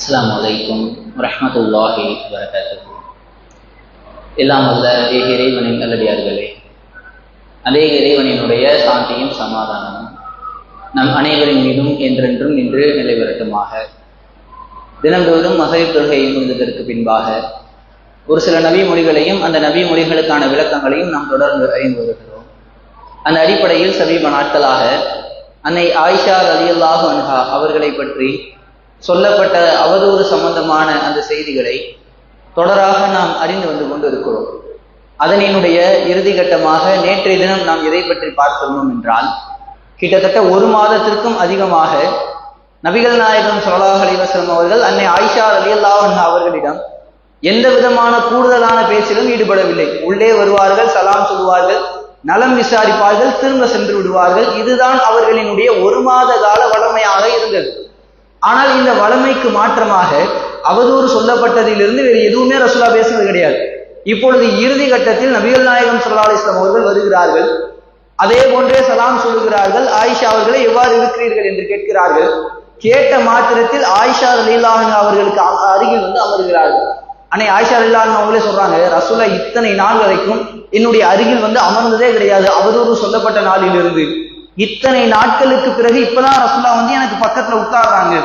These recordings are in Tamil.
அஸ்ஸலாமு அலைக்கும் வரஹ்மத்துல்லாஹி எல்லாம் வல்ல ஏக இறைவனின் நல்லடியார்களே. அதே இறைவனினுடைய சாந்தியும் சமாதானமும் நம் அனைவரின் மீதும் என்றென்றும் நின்று நிலைவரட்டுமாக தினந்தோறும் மகளிர் தொழுகை முடிந்ததற்கு பின்பாக ஒரு சில நபி மொழிகளையும் அந்த நபி மொழிகளுக்கான விளக்கங்களையும் நாம் தொடர்ந்து அறிந்து வருகிறோம். அந்த அடிப்படையில் சமீப நாட்களாக அன்னை ஆயிஷா அலியல்லாஹ் அன்ஹா அவர்களை பற்றி சொல்லப்பட்ட அவதூறு சம்பந்தமான அந்த செய்திகளை தொடராக நாம் அறிந்து வந்து கொண்டிருக்கிறோம். அதனினுடைய இறுதி கட்டமாக நேற்றைய தினம் நாம் எதை பற்றி பார்த்துள்ளோம் என்றால் கிட்டத்தட்ட ஒரு மாதத்திற்கும் அதிகமாக நபிகள் நாயகம் சொல்லாஹ் அலைஹி அவர்கள் அன்னை ஆயிஷா ரலியல்லாஹு அவர்களிடம் எந்த விதமான கூடுதலான பேச்சிலும் ஈடுபடவில்லை. உள்ளே வருவார்கள் சலாம் சொல்வார்கள் நலம் விசாரிப்பார்கள் திரும்ப சென்று விடுவார்கள். இதுதான் அவர்களினுடைய ஒரு மாத கால வளமையாக இருந்தது. ஆனால் இந்த வளமைக்கு மாற்றமாக அவதூறு சொல்லப்பட்டதிலிருந்து வேறு எதுவுமே ரசுல்லா பேசுவது கிடையாது. இப்பொழுது இறுதி கட்டத்தில் நபிகள் நாயகம் சல்லா அலிஸ்லாம் அவர்கள் வருகிறார்கள். அதே போன்றே சலாம் சொல்லுகிறார்கள். ஆயிஷா அவர்களை எவ்வாறு இருக்கிறீர்கள் என்று கேட்கிறார்கள். கேட்ட மாத்திரத்தில் ஆயிஷா லீலாஹன் அவர்களுக்கு அருகில் வந்து அமர்கிறார்கள். அன்னை ஆயிஷா லீலாஹன் அவங்களே சொல்றாங்க ரசுல்லா இத்தனை நாள் வரைக்கும் என்னுடைய அருகில் வந்து அமர்ந்ததே கிடையாது. அவதூறு சொல்லப்பட்ட நாளிலிருந்து. இத்தனை நாட்களுக்கு பிறகு இப்பதான் ரசுல்லா வந்து எனக்கு பக்கத்துல உட்கார்றாங்க.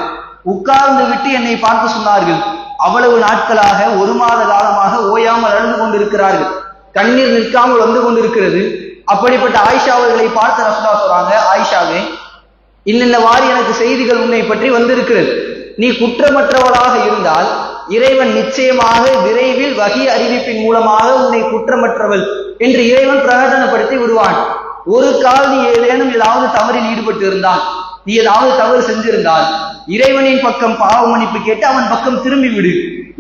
உட்கார்ந்து விட்டு என்னை பார்த்து சொன்னார்கள். அவ்வளவு நாட்களாக ஒரு மாத காலமாக ஓயாமல் அழுது கொண்டிருக்கிறார்கள். கண்ணீர் நிற்காமல் வந்து கொண்டிருக்கிறது. அப்படிப்பட்ட ஆயிஷா அவர்களை பார்த்து ரசூலா சொல்றாங்க ஆயிஷாவே இன்னென்ன வாரி எனக்கு செய்திகள் உன்னை பற்றி வந்திருக்கிறது. நீ குற்றமற்றவளாக இருந்தால் இறைவன் நிச்சயமாக விரைவில் வகி அறிவிப்பின் மூலமாக உன்னை குற்றமற்றவள் என்று இறைவன் பிரகடனப்படுத்தி விடுவான். ஒரு கால் நீ ஏதேனும் ஏதாவது தவறில் ஈடுபட்டு இருந்தான் நீ ஏதாவது தவறு செஞ்சிருந்தால் இறைவனின் பக்கம் பாவ மன்னிப்பு கேட்டு அவன் பக்கம் திரும்பி விடு.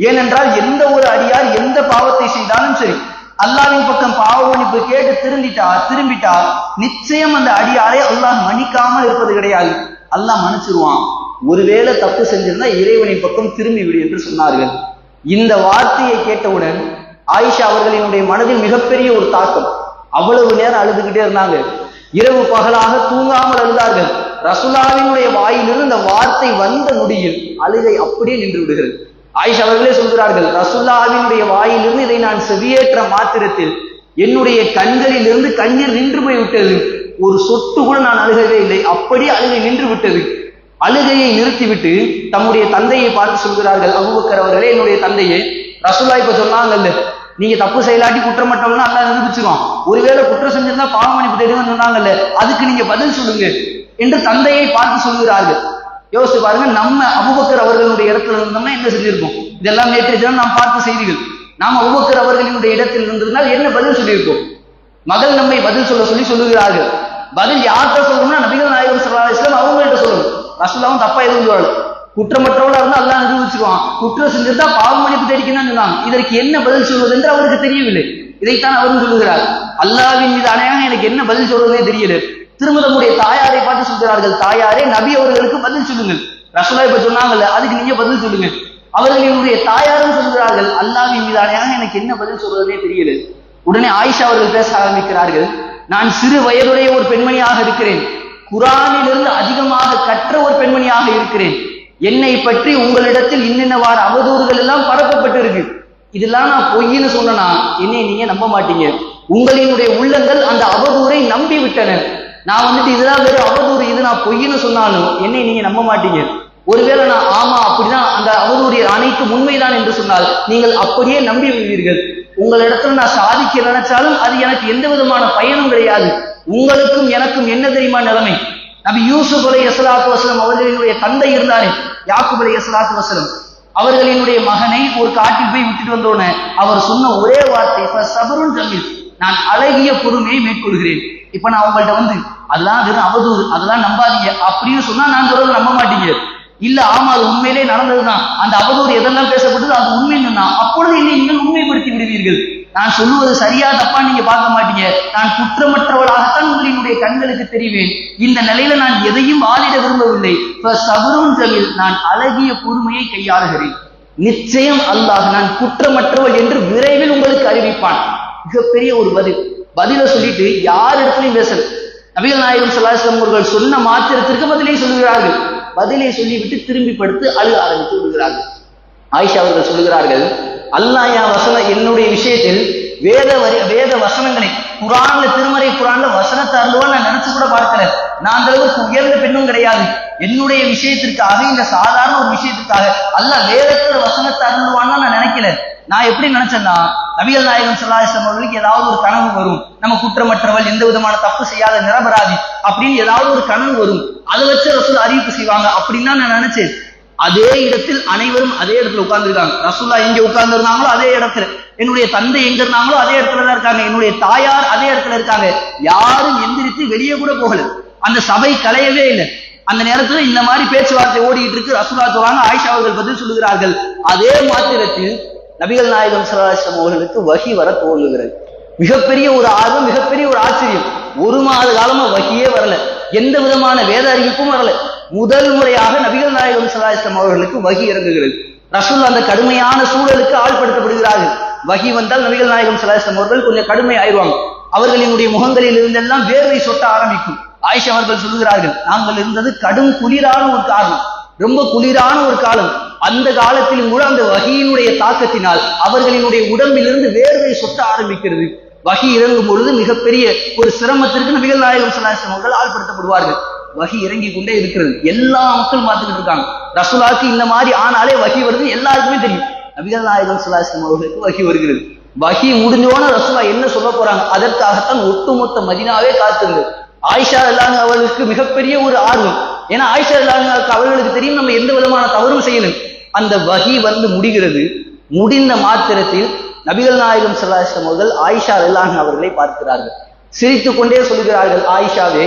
ஏனென்றால் எந்த ஒரு அடியார் எந்த பாவத்தை செய்தாலும் சரி அல்லாவின் பக்கம் பாவ மன்னிப்பு கேட்டு திரும்பிட்டா திரும்பிட்டா நிச்சயம் அந்த அடியாரை அல்லாஹ் மன்னிக்காம இருப்பது கிடையாது. அல்லாஹ் மன்னிச்சிருவான். ஒருவேளை தப்பு செஞ்சிருந்தா இறைவனின் பக்கம் திரும்பி விடு என்று சொன்னார்கள். இந்த வார்த்தையை கேட்டவுடன் ஆயிஷா அவர்களினுடைய மனதில் மிகப்பெரிய ஒரு தாக்கம். அவ்வளவு நேரம் அழுதுகிட்டே இருந்தாங்க. இரவு பகலாக தூங்காமல் அழுதார்கள். ரசுல்லாவினுடைய வாயிலிருந்து இந்த வார்த்தை வந்த நொடியில் அழுகை அப்படியே நின்று விடுகிறது. ஆயிஷ் அவர்களே சொல்கிறார்கள் ரசுல்லாவினுடைய வாயிலிருந்து இதை நான் செவியேற்ற மாத்திரத்தில் என்னுடைய கண்களில் இருந்து கண்ணீர் நின்று போய் விட்டது ஒரு சொட்டு கூட நான் அழுகவே இல்லை அப்படி அழுகை நின்று விட்டது. அழுகையை நிறுத்திவிட்டு தம்முடைய தந்தையை பார்த்து சொல்கிறார்கள் அபுபக்கர் அவர்களே என்னுடைய தந்தையே ரசுல்லா இப்ப சொன்னாங்கல்ல நீங்க தப்பு செயலாட்டி குற்றமற்றவங்க அல்லா நிரூபிச்சிருவான். ஒருவேளை குற்றம் செஞ்சிருந்தா பாவமணிப்பு தெரியும் சொன்னாங்கல்ல அதுக்கு நீங்க பதில் சொல்லுங்க என்று தந்தையை பார்த்து சொல்கிறார்கள். யோசித்து பாருங்க நம்ம அபுபக்கர் அவர்களுடைய இடத்துல இருந்தோம்னா என்ன செஞ்சிருக்கோம் இதெல்லாம் நேற்று நாம் பார்த்த செய்திகள். நாம் அபுபக்கர் அவர்களினுடைய இடத்தில் இருந்ததுனால் என்ன பதில் சொல்லியிருக்கோம் மகள் நம்மை பதில் சொல்ல சொல்லி சொல்லுகிறார்கள். பதில் யார்கிட்ட சொல்லணும்னா நபிகள் நாயகம் சல்லா இஸ்லாம் அவங்கள்ட்ட சொல்லணும் ரசூலாவும் தப்பா எதுவும் சொல்லல குற்றமற்றவளா இருந்தா அல்லா நிரூபிச்சிருவான் குற்றம் செஞ்சிருந்தா பாவ மன்னிப்பு தெரிவிக்கணும்னு சொன்னாங்க இதற்கு என்ன பதில் சொல்வது என்று அவருக்கு தெரியவில்லை. இதைத்தான் அவரும் சொல்லுகிறார். அல்லாவின் மீது அணையாக எனக்கு என்ன பதில் சொல்வதே தெரியல. திரும்ப நம்முடைய தாயாரை பார்த்து சொல்கிறார்கள் தாயாரே நபி அவர்களுக்கு பதில் சொல்லுங்கள். ரசோலா இப்ப சொன்னாங்கல்ல அதுக்கு நீங்க பதில் சொல்லுங்க. அவர்களுடைய தாயாரும் சொல்கிறார்கள் அல்லாவின் மீது அணையாக எனக்கு என்ன பதில் சொல்வதே தெரியல. உடனே ஆயிஷா அவர்கள் பேச ஆரம்பிக்கிறார்கள் நான் சிறு வயதுடைய ஒரு பெண்மணியாக இருக்கிறேன். குரானிலிருந்து அதிகமாக கற்ற ஒரு பெண்மணியாக இருக்கிறேன். என்னை பற்றி உங்களிடத்தில் இன்னென்னவாறு அவதூறுகள் எல்லாம் பரப்பப்பட்டு இருக்கு இதெல்லாம் நான் பொய்ன்னு சொன்னனா? என்னை நீங்க நம்ப மாட்டீங்க. உங்களினுடைய உள்ளங்கள் அந்த அவதூரை நம்பி விட்டன. நான் வந்துட்டு இதெல்லாம் வெறும் அவதூறு இது நான் பொய்ன்னு சொன்னாலும் என்னை நீங்க நம்ப மாட்டீங்க. ஒருவேளை நான் ஆமா அப்படிதான் அந்த அவதூறு அனைத்து உண்மைதான் என்று சொன்னால் நீங்கள் அப்படியே நம்பி விடுவீர்கள். உங்களிடத்துல நான் சாதிக்க நினைச்சாலும் அது எனக்கு எந்த விதமான பயனும் கிடையாது. உங்களுக்கும் எனக்கும் என்ன தெரியுமா நிலைமை? நபி யூசுப் அலை எசலாத்து வசலம் அவர்களினுடைய தந்தை இருந்தாரே யாக்குப் அலை எசலாத்து வசலம் அவர்களினுடைய மகனை ஒரு காட்டில் போய் விட்டுட்டு வந்தோன்னு அவர் சொன்ன ஒரே வார்த்தை சபருன் ஜமீல் நான் அழகிய பொறுமையை மேற்கொள்கிறேன். இப்ப நான் அவங்கள்ட்ட வந்து அதெல்லாம் வெறும் அவதூறு அதெல்லாம் நம்பாதீங்க. அப்படின்னு சொன்னா நான் சொல்றது நம்ப மாட்டீங்க. இல்ல ஆமா அது உண்மையிலே நடந்ததுதான். அந்த அவதூறு எதெல்லாம் பேசப்பட்டது? அது உண்மைன்னு அப்பொழுது என்னை நீங்கள் உண்மைப்படுத்தி விடுவீர்கள். நான் சொல்லுவது சரியா தப்பா நீங்க பார்க்க மாட்டீங்க. நான் குற்றமற்றவளாகத்தான் உங்களினுடைய கண்களுக்கு தெரிவேன். இந்த நிலையில நான் எதையும் வாழிட விரும்பவில்லை. சபரும் ஜமில் நான் அழகிய பொறுமையை கையாளுகிறேன். நிச்சயம் அல்லாஹ் நான் குற்றமற்றவள் என்று விரைவில் உங்களுக்கு அறிவிப்பான். மிகப்பெரிய ஒரு பதில். பதில சொல்லிட்டு யார் இடத்துலையும் பேசல. நபிகள் நாயகம் சல்லாஸ்லம் அவர்கள் சொன்ன மாத்திரத்திற்கு பதிலே சொல்லுகிறார்கள். பதிலை சொல்லிவிட்டு திரும்பி படுத்து அழுக ஆரம்பித்து விடுகிறார்கள். ஆயிஷா அவர்கள் சொல்லுகிறார்கள் அல்லாஹ் யா வசனம் என்னுடைய விஷயத்தில் வேத வரி வேத வசனங்களை குரான்ல திருமறை குரான்ல வசனத்தை அருள்வான் நான் நினைச்சு கூட பார்க்கல. நான் அந்த அளவுக்கு உயர்ந்த பெண்ணும் கிடையாது. என்னுடைய விஷயத்திற்காக இந்த சாதாரண ஒரு விஷயத்துக்காக அல்லாஹ் வேதத்துல வசனத்தை அருள்வான்னு நான் நினைக்கல. நான் எப்படி நினைச்சேன்னா நபிகள் நாயகன் சொல்லாசம் அவர்களுக்கு ஏதாவது ஒரு கனவு வரும். நம்ம குற்றமற்றவள் எந்த விதமான தப்பு செய்யாத நிரபராதி அப்படின்னு ஏதாவது ஒரு கனவு வரும். அதை வச்சு ரசூல் அறிவிப்பு செய்வாங்க. அப்படின்னு தான் நான் நினைச்சேன். அதே இடத்தில் அனைவரும் அதே இடத்துல உட்கார்ந்துருக்காங்க. ரசூல்லா எங்க உட்கார்ந்து இருந்தாங்களோ அதே இடத்துல. என்னுடைய தந்தை எங்க இருந்தாங்களோ அதே இடத்துல தான் இருக்காங்க. என்னுடைய தாயார் அதே இடத்துல இருக்காங்க. யாரும் எந்திரித்து வெளியே கூட போகல. அந்த சபை கலையவே இல்லை. அந்த நேரத்துல இந்த மாதிரி பேச்சுவார்த்தை ஓடிட்டு இருக்கு. ரசூலா சொல்றாங்க ஆயிஷா அவர்கள் பதில் சொல்லுகிறார்கள். அதே மாத்திரத்தில் நபிகள் நாயகம் சலாஹம் அவர்களுக்கு வகி வர துவங்குகிறது மிகப்பெரிய ஒரு ஆர்வம் மிகப்பெரிய ஒரு ஆச்சரியம். ஒரு மாத காலமா வகியே வரல. எந்த விதமான வேத அறிவிப்பும் வரல. முதல் முறையாக நபிகள் நாயகம் சலாஹம் அவர்களுக்கு வகி இறங்குகிறது. ரசூல் அந்த கடுமையான சூழலுக்கு ஆள்படுத்தப்படுகிறார்கள். வகி வந்தால் நபிகள் நாயகம் சலாஹம் அவர்கள் கொஞ்சம் கடுமை ஆயிடுவாங்க. அவர்களினுடைய முகங்களில் இருந்தெல்லாம் வேர்வை சொட்ட ஆரம்பிக்கும். ஆயிஷா அவர்கள் சொல்லுகிறார்கள் நாங்கள் இருந்தது கடும் குளிரான ஒரு காரணம் ரொம்ப குளிரான ஒரு காலம். அந்த காலத்திலும் கூட அந்த வகையினுடைய தாக்கத்தினால் அவர்களினுடைய உடம்பிலிருந்து வேர்வை சொட்ட ஆரம்பிக்கிறது. வகி இறங்கும் பொழுது மிகப்பெரிய ஒரு சிரமத்திற்கு நபிகள் நாயகம் சலாஹம் அவர்கள் ஆள்படுத்தப்படுவார்கள். வகி இறங்கி கொண்டே இருக்கிறது. எல்லா மக்களும் பார்த்துக்கிட்டு இருக்காங்க. ரசுலாக்கு இந்த மாதிரி ஆனாலே வகி வருது எல்லாருக்குமே தெரியும். நபிகள் நாயகம் சலாஹம் அவர்களுக்கு வகி வருகிறது. வகி முடிஞ்சோன ரசூலா என்ன சொல்ல போறாங்க? அதற்காகத்தான் ஒட்டுமொத்த மதினாவே காத்திருந்தது. ஆயிஷா அல்லாங்க அவர்களுக்கு மிகப்பெரிய ஒரு ஆர்வம். ஏன்னா ஆயிஷா அல்லாங்க அவர்களுக்கு தெரியும் நம்ம எந்த விதமான தவறும் செய்யணும் அந்த வகி வந்து முடிகிறது. முடிந்த மாத்திரத்தில் நபிகள் நாயகம் சல்லாஹம் அவர்கள் ஆயிஷா அல்லாஹ் அவர்களை பார்க்கிறார்கள். சிரித்து கொண்டே சொல்கிறார்கள் ஆயிஷாவே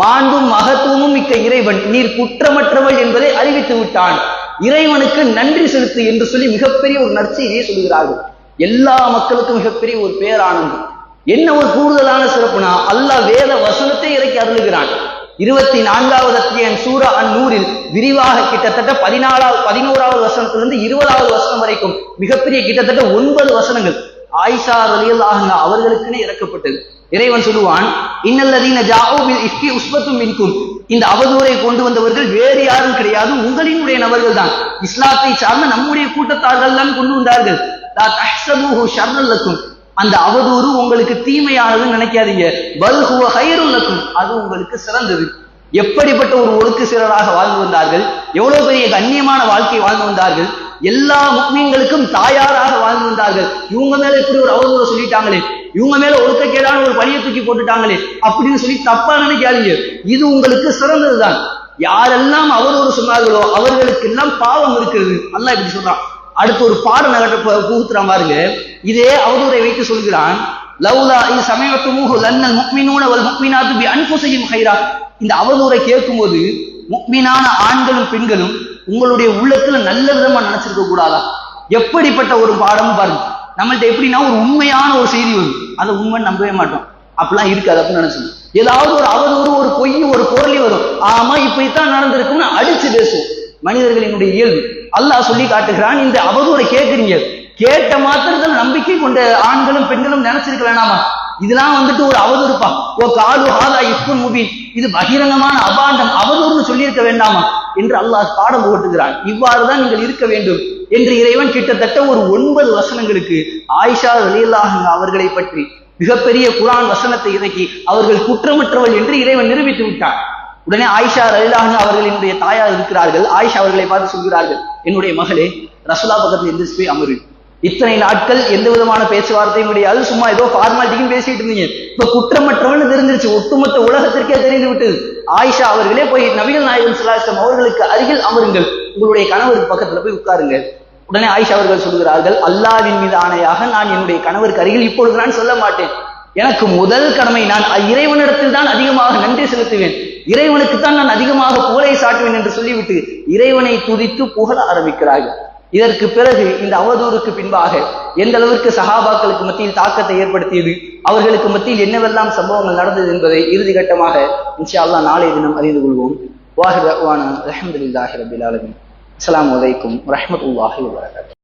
மாண்பும் மகத்துவமும் மிக்க இறைவன். நீர் குற்றமற்றவள் என்பதை அறிவித்து விட்டான். இறைவனுக்கு நன்றி செலுத்து என்று சொல்லி மிகப்பெரிய ஒரு நற்செய்தியை சொல்கிறார்கள். எல்லா மக்களுக்கும் மிகப்பெரிய ஒரு பேரானந்தம். என்ன ஒரு கூடுதலான சிறப்புனா அல்லாஹ் வேத வசனத்தை இறக்கி அருளுகிறான். இருபத்தி நான்காவது அத்தியன் சூரா அந்நூறில் விரிவாக கிட்டத்தட்ட பதினாலாவது பதினோராவது வசனத்திலிருந்து இருபதாவது வசனம் வரைக்கும் மிகப்பெரிய கிட்டத்தட்ட ஒன்பது வசனங்கள். ஆயிஷா ரலியல்லாஹு அவர்களுக்குன்னு இறக்கப்பட்டது. இறைவன் சொல்லுவான் இன்னல்லதீன ஜாவோ இஃப்கி உஸ்பத்தும் மின்கும். இந்த அவதூறை கொண்டு வந்தவர்கள் வேறு யாரும் கிடையாது உங்களினுடைய நபர்கள் தான். இஸ்லாத்தை சார்ந்த நம்முடைய கூட்டத்தார்கள் தான் கொண்டு வந்தார்கள். அந்த அவதூறு உங்களுக்கு தீமையானதுன்னு நினைக்காதீங்க. பல்ஹுவ ஹைருல்லக்கும் அது உங்களுக்கு சிறந்தது. எப்படிப்பட்ட ஒரு ஒழுக்கு சிறராக வாழ்ந்து வந்தார்கள்? எவ்வளவு பெரிய கண்ணியமான வாழ்க்கை வாழ்ந்து வந்தார்கள்? எல்லா முக்மீன்களுக்கும் தாயாராக வாழ்ந்து வந்தார்கள். இவங்க மேல இப்படி ஒரு அவதூறு சொல்லிட்டாங்களே. இவங்க மேல ஒழுக்கக்கேடான ஒரு பழியை தூக்கி போட்டுட்டாங்களே. அப்படின்னு சொல்லி தப்பா நினைக்காதீங்க இது உங்களுக்கு சிறந்ததுதான். யாரெல்லாம் அவதூறு சொன்னார்களோ அவர்களுக்கு எல்லாம் பாவம் இருக்கிறது. அல்லாஹ் இப்படி சொல்றான். அடுத்து ஒரு பாடம் நகட்ட புகுத்துறான் பாருங்க. இதே அவதூறை வைத்து சொல்கிறான். லவ்லா இது சமயத்து மூகு லன்னல் முக்மினூன வல் முக்மினாத்து பி அன்புசையும் ஹைரா. இந்த அவதூரை கேட்கும்போது முக்மினான ஆண்களும் பெண்களும் உங்களுடைய உள்ளத்துல நல்ல விதமா நினைச்சிருக்க கூடாதா? எப்படிப்பட்ட ஒரு பாடம் பாருங்க. நம்மள்ட்ட எப்படின்னா ஒரு உண்மையான ஒரு செய்தி வரும். அதை உண்மை நம்பவே மாட்டோம். அப்படிலாம் இருக்காது அப்படின்னு நினைச்சோம் ஏதாவது ஒரு அவதூறு ஒரு பொய் ஒரு பொருளி வரும். ஆமா இப்படித்தான் நடந்திருக்கும்னு அடிச்சு பேசுவோம். மனிதர்களினுடைய இயல்பு. அல்லாஹ் சொல்லி காட்டுகிறான் இந்த அவதூறை கேட்குறீங்க. கேட்ட மாத்திரத்தில் நம்பிக்கை கொண்ட ஆண்களும் பெண்களும் நினைச்சிருக்க வேணாமா? இதெல்லாம் வந்துட்டு ஒரு அவதூறுப்பா. ஓ காலு ஹாதா இஃபுன் முபீன். இது பகிரங்கமான அபாண்டம். அவதூறுன்னு சொல்லியிருக்க வேண்டாமா? என்று அல்லாஹ் பாடம் ஓட்டுகிறான் இவ்வாறுதான் நீங்கள் இருக்க வேண்டும் என்று இறைவன் கிட்டத்தட்ட ஒரு ஒன்பது வசனங்களுக்கு ஆயிஷா அலியல்லாஹ் அவர்களை பற்றி மிகப்பெரிய குரான் வசனத்தை இறக்கி அவர்கள் குற்றமற்றவள் என்று இறைவன் நிரூபித்து விட்டான். உடனே ஆயிஷா ரலிலாஹன் அவர்களினுடைய தாயார் இருக்கிறார்கள். ஆயிஷா அவர்களை பார்த்து சொல்கிறார்கள் என்னுடைய மகளே ரசுலா பக்கத்தில் எந்திரிச்சு போய் அமரு இத்தனை நாட்கள் எந்த விதமான பேச்சுவார்த்தையும் கிடையாது. சும்மா ஏதோ ஃபார்மாலிட்டிக்கும் பேசிட்டு இருந்தீங்க. இப்ப குற்றமற்றவன் தெரிஞ்சிருச்சு. ஒட்டுமொத்த உலகத்திற்கே தெரிந்து விட்டது. ஆயிஷா அவர்களே போய் நபிகள் நாயகன் சுல்லாஸ்லம் அவர்களுக்கு அருகில் அமருங்கள். உங்களுடைய கணவருக்கு பக்கத்துல போய் உட்காருங்க உடனே ஆயிஷா அவர்கள் சொல்கிறார்கள் அல்லாவின் மீது ஆணையாக நான் என்னுடைய கணவருக்கு அருகில் இப்பொழுது நான் சொல்ல மாட்டேன். எனக்கு முதல் கடமை நான் இறைவனிடத்தில் தான் அதிகமாக நன்றி செலுத்துவேன். இறைவனுக்கு தான் நான் அதிகமாக புகழை சாட்டுவேன் என்று சொல்லிவிட்டு இறைவனை துதித்து புகழ ஆரம்பிக்கிறார்கள். இதற்கு பிறகு இந்த அவதூறுக்கு பின்பாக எந்த அளவிற்கு சகாபாக்களுக்கு மத்தியில் தாக்கத்தை ஏற்படுத்தியது அவர்களுக்கு மத்தியில் என்னவெல்லாம் சம்பவங்கள் நடந்தது என்பதை இறுதி கட்டமாக இன்ஷா அல்லா நாளைய தினம் அறிந்து கொள்வோம். வாஹிர் அஹமதுல்லாஹி ரபில் ஆலமின். அஸ்லாம் வலைக்கும் வரமத்துல்லாஹி வரகாத்து